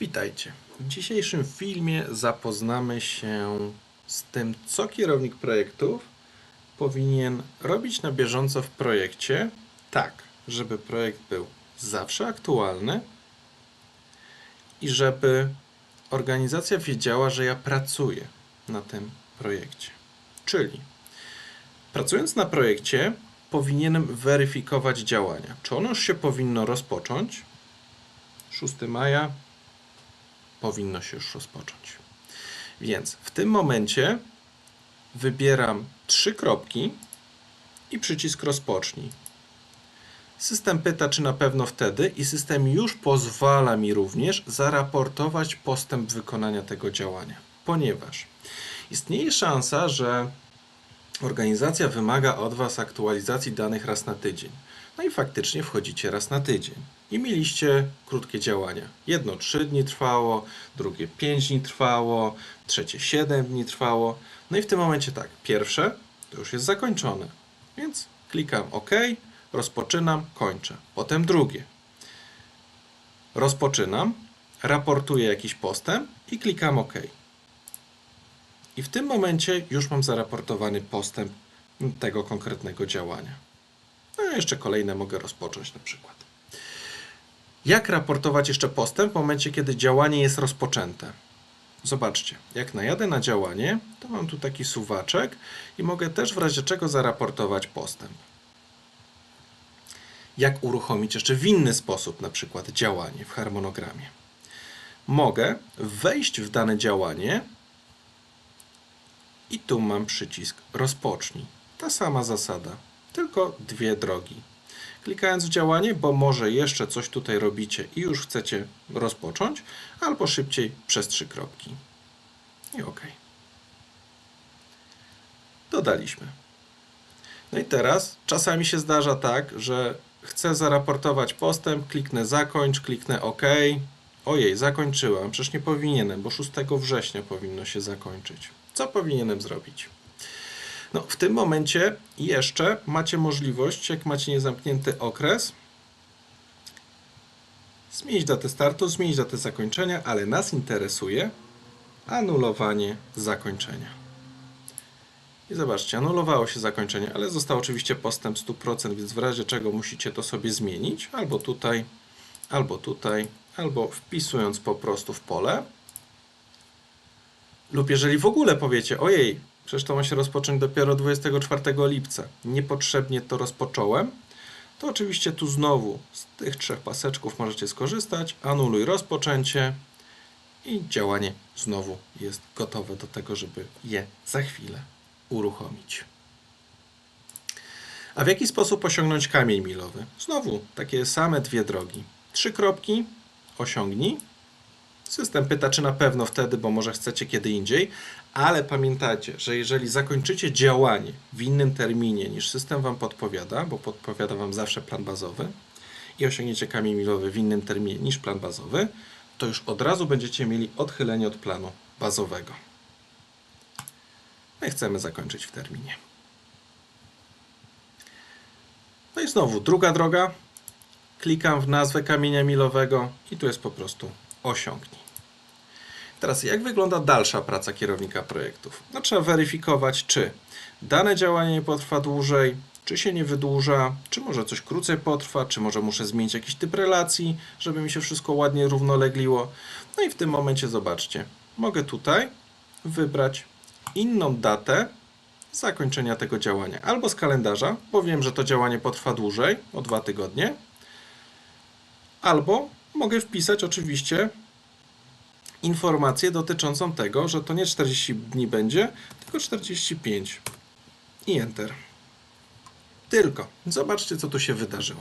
Witajcie. W dzisiejszym filmie zapoznamy się z tym, co kierownik projektów powinien robić na bieżąco w projekcie, tak, żeby projekt był zawsze aktualny i żeby organizacja wiedziała, że ja pracuję na tym projekcie. Czyli pracując na projekcie, powinienem weryfikować działania. Czy ono już się powinno rozpocząć? 6 maja powinno się już rozpocząć. Więc w tym momencie wybieram trzy kropki i przycisk rozpocznij. System pyta, czy na pewno wtedy, i system już pozwala mi również zaraportować postęp wykonania tego działania, ponieważ istnieje szansa, że organizacja wymaga od Was aktualizacji danych raz na tydzień. No i faktycznie wchodzicie raz na tydzień. I mieliście krótkie działania. Jedno 3 dni trwało, drugie 5 dni trwało, trzecie 7 dni trwało. No i w tym momencie tak, pierwsze to już jest zakończone. Więc klikam OK, rozpoczynam, kończę. Potem drugie. Rozpoczynam, raportuję jakiś postęp i klikam OK. I w tym momencie już mam zaraportowany postęp tego konkretnego działania. No jeszcze kolejne mogę rozpocząć na przykład. Jak raportować jeszcze postęp w momencie, kiedy działanie jest rozpoczęte? Zobaczcie, jak najadę na działanie, to mam tu taki suwaczek i mogę też w razie czego zaraportować postęp. Jak uruchomić jeszcze w inny sposób, na przykład działanie w harmonogramie? Mogę wejść w dane działanie i tu mam przycisk rozpocznij. Ta sama zasada, tylko dwie drogi. Klikając w działanie, bo może jeszcze coś tutaj robicie i już chcecie rozpocząć, albo szybciej przez trzy kropki. I OK. Dodaliśmy. No i teraz czasami się zdarza tak, że chcę zaraportować postęp, kliknę zakończ, kliknę OK. Ojej, zakończyłem. Przecież nie powinienem, bo 6 września powinno się zakończyć. Co powinienem zrobić? No, w tym momencie jeszcze macie możliwość, jak macie niezamknięty okres, zmienić datę startu, zmienić datę zakończenia, ale nas interesuje anulowanie zakończenia. I zobaczcie, anulowało się zakończenie, ale został oczywiście postęp 100%, więc w razie czego musicie to sobie zmienić, albo tutaj, albo tutaj, albo wpisując po prostu w pole. Lub jeżeli w ogóle powiecie, ojej, przecież to ma się rozpocząć dopiero 24 lipca, niepotrzebnie to rozpocząłem, to oczywiście tu znowu z tych trzech paseczków możecie skorzystać, anuluj rozpoczęcie i działanie znowu jest gotowe do tego, żeby je za chwilę uruchomić. A w jaki sposób osiągnąć kamień milowy? Znowu takie same dwie drogi. Trzy kropki, osiągnij. System pyta, czy na pewno wtedy, bo może chcecie kiedy indziej, ale pamiętajcie, że jeżeli zakończycie działanie w innym terminie niż system Wam podpowiada, bo podpowiada Wam zawsze plan bazowy, i osiągniecie kamień milowy w innym terminie niż plan bazowy, to już od razu będziecie mieli odchylenie od planu bazowego. No i chcemy zakończyć w terminie. No i znowu druga droga. Klikam w nazwę kamienia milowego i tu jest po prostu osiągnij. Teraz jak wygląda dalsza praca kierownika projektów? No, trzeba weryfikować, czy dane działanie nie potrwa dłużej, czy się nie wydłuża, czy może coś krócej potrwa, czy może muszę zmienić jakiś typ relacji, żeby mi się wszystko ładnie równolegliło. No i w tym momencie zobaczcie, mogę tutaj wybrać inną datę zakończenia tego działania. Albo z kalendarza, bo wiem, że to działanie potrwa dłużej, o dwa tygodnie. Albo mogę wpisać oczywiście informację dotyczącą tego, że to nie 40 dni będzie, tylko 45. I Enter. Tylko, zobaczcie, co tu się wydarzyło.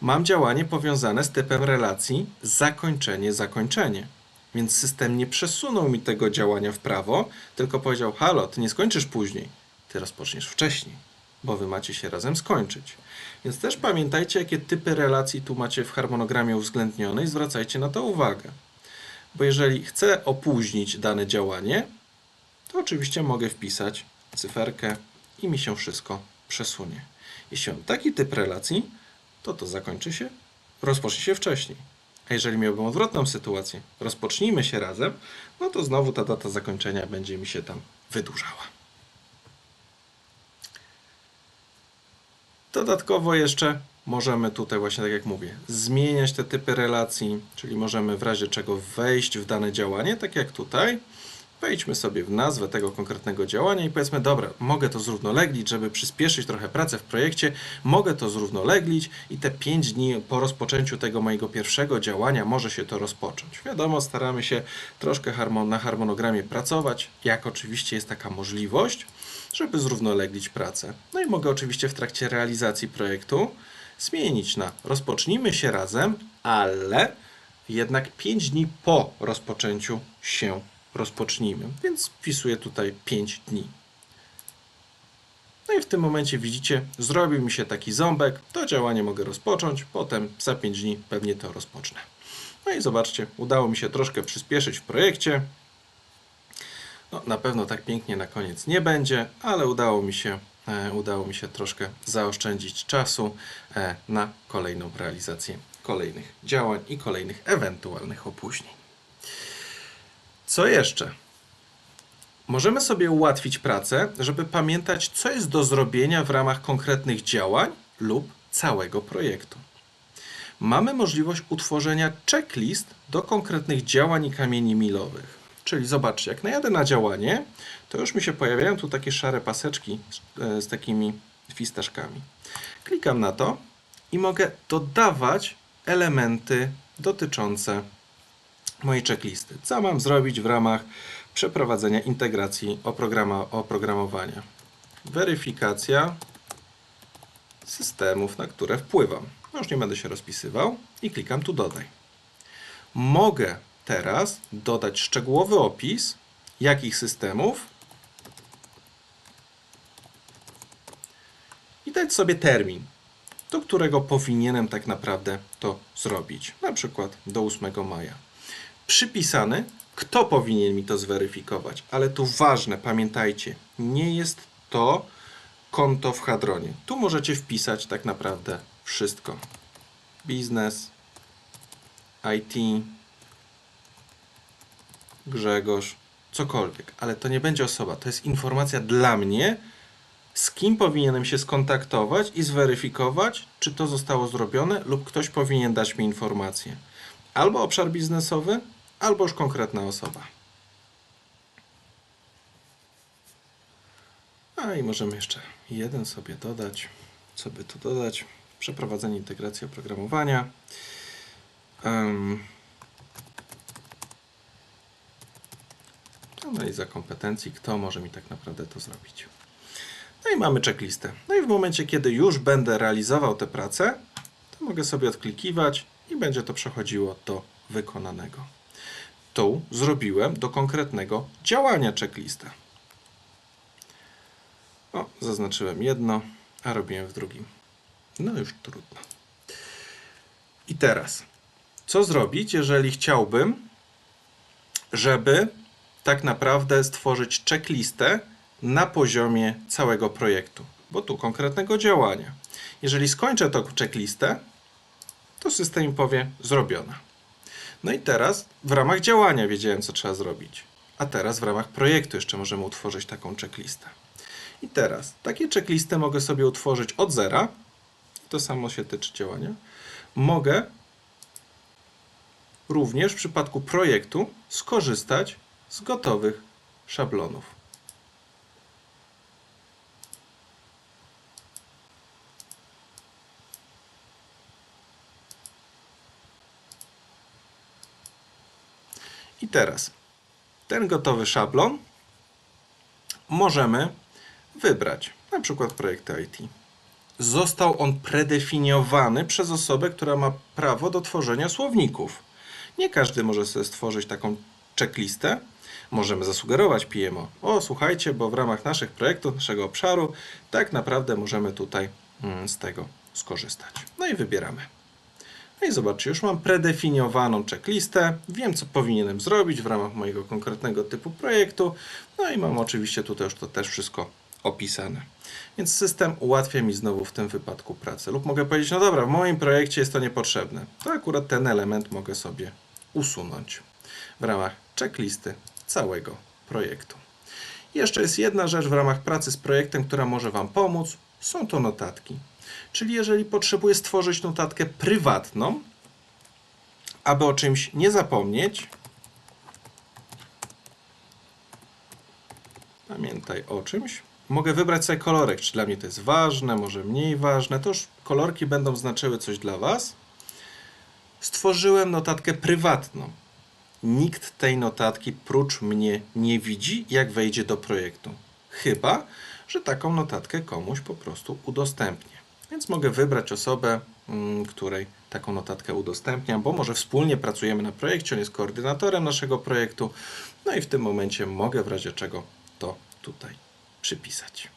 Mam działanie powiązane z typem relacji zakończenie-zakończenie. Więc system nie przesunął mi tego działania w prawo, tylko powiedział: Halo, ty nie skończysz później, ty rozpoczniesz wcześniej, bo wy macie się razem skończyć. Więc też pamiętajcie, jakie typy relacji tu macie w harmonogramie uwzględnione i zwracajcie na to uwagę. Bo jeżeli chcę opóźnić dane działanie, to oczywiście mogę wpisać cyferkę i mi się wszystko przesunie. Jeśli mam taki typ relacji, to to zakończy się, rozpocznie się wcześniej. A jeżeli miałbym odwrotną sytuację, rozpocznijmy się razem, no to znowu ta data zakończenia będzie mi się tam wydłużała. Dodatkowo jeszcze możemy tutaj właśnie tak jak mówię, zmieniać te typy relacji, czyli możemy w razie czego wejść w dane działanie, tak jak tutaj. Wejdźmy sobie w nazwę tego konkretnego działania i powiedzmy, dobra, mogę to zrównoleglić, żeby przyspieszyć trochę pracę w projekcie, mogę to zrównoleglić i te 5 dni po rozpoczęciu tego mojego pierwszego działania może się to rozpocząć. Wiadomo, staramy się troszkę na harmonogramie pracować, jak oczywiście jest taka możliwość, żeby zrównoleglić pracę. No i mogę oczywiście w trakcie realizacji projektu zmienić na rozpocznijmy się razem, ale jednak 5 dni po rozpoczęciu się rozpocznijmy. Więc wpisuję tutaj 5 dni. No i w tym momencie widzicie, zrobił mi się taki ząbek, to działanie mogę rozpocząć, potem za 5 dni pewnie to rozpocznę. No i zobaczcie, udało mi się troszkę przyspieszyć w projekcie. No, na pewno tak pięknie na koniec nie będzie, ale udało mi się, e, udało mi się troszkę zaoszczędzić czasu e, na kolejną realizację kolejnych działań i kolejnych ewentualnych opóźnień. Co jeszcze? Możemy sobie ułatwić pracę, żeby pamiętać, co jest do zrobienia w ramach konkretnych działań lub całego projektu. Mamy możliwość utworzenia checklist do konkretnych działań i kamieni milowych. Czyli zobaczcie, jak najadę na działanie, to już mi się pojawiają tu takie szare paseczki z, e, z takimi fistaszkami. Klikam na to i mogę dodawać elementy dotyczące mojej checklisty. Co mam zrobić w ramach przeprowadzenia integracji oprograma- oprogramowania? Weryfikacja systemów, na które wpływam. No już nie będę się rozpisywał i klikam tu dodaj. Mogę teraz dodać szczegółowy opis, jakich systemów i dać sobie termin, do którego powinienem tak naprawdę to zrobić. Na przykład do 8 maja. Przypisany, kto powinien mi to zweryfikować. Ale tu ważne, pamiętajcie, nie jest to konto w Hadronie. Tu możecie wpisać tak naprawdę wszystko. Biznes, IT, Grzegorz, cokolwiek, ale to nie będzie osoba. To jest informacja dla mnie, z kim powinienem się skontaktować i zweryfikować, czy to zostało zrobione, lub ktoś powinien dać mi informację. Albo obszar biznesowy, albo już konkretna osoba. A i możemy jeszcze jeden sobie dodać. Co by tu dodać? Przeprowadzenie integracji oprogramowania. Em, Analiza kompetencji, kto może mi tak naprawdę to zrobić. No i mamy checklistę. No i w momencie, kiedy już będę realizował tę pracę, to mogę sobie odklikiwać i będzie to przechodziło do wykonanego. Tu zrobiłem do konkretnego działania checklistę. O, zaznaczyłem jedno, a robiłem w drugim. No już trudno. I teraz, co zrobić, jeżeli chciałbym, żeby tak naprawdę stworzyć checklistę na poziomie całego projektu, bo tu konkretnego działania. Jeżeli skończę tą checklistę, to system mi powie zrobiona. No i teraz w ramach działania wiedziałem, co trzeba zrobić. A teraz w ramach projektu jeszcze możemy utworzyć taką checklistę. I teraz takie checklistę mogę sobie utworzyć od zera. To samo się tyczy działania. Mogę również w przypadku projektu skorzystać z gotowych szablonów. I teraz ten gotowy szablon możemy wybrać, na przykład projekty IT. Został on predefiniowany przez osobę, która ma prawo do tworzenia słowników. Nie każdy może sobie stworzyć taką checklistę. Możemy zasugerować PMO. O, słuchajcie, bo w ramach naszych projektów, naszego obszaru, tak naprawdę możemy tutaj mm, z tego skorzystać. No i wybieramy. No i zobaczcie, już mam predefiniowaną checklistę, wiem co powinienem zrobić w ramach mojego konkretnego typu projektu, no i mam oczywiście tutaj już to też wszystko opisane. Więc system ułatwia mi znowu w tym wypadku pracę. Lub mogę powiedzieć, no dobra, w moim projekcie jest to niepotrzebne. To akurat ten element mogę sobie usunąć w ramach checklisty całego projektu. Jeszcze jest jedna rzecz w ramach pracy z projektem, która może Wam pomóc. Są to notatki. Czyli jeżeli potrzebuję stworzyć notatkę prywatną, aby o czymś nie zapomnieć, pamiętaj o czymś. Mogę wybrać sobie kolorek, czy dla mnie to jest ważne, może mniej ważne. To już kolorki będą znaczyły coś dla Was. Stworzyłem notatkę prywatną. Nikt tej notatki prócz mnie nie widzi, jak wejdzie do projektu. Chyba, że taką notatkę komuś po prostu udostępnię. Więc mogę wybrać osobę, mm, której taką notatkę udostępniam, bo może wspólnie pracujemy na projekcie, on jest koordynatorem naszego projektu. No i w tym momencie mogę w razie czego to tutaj przypisać.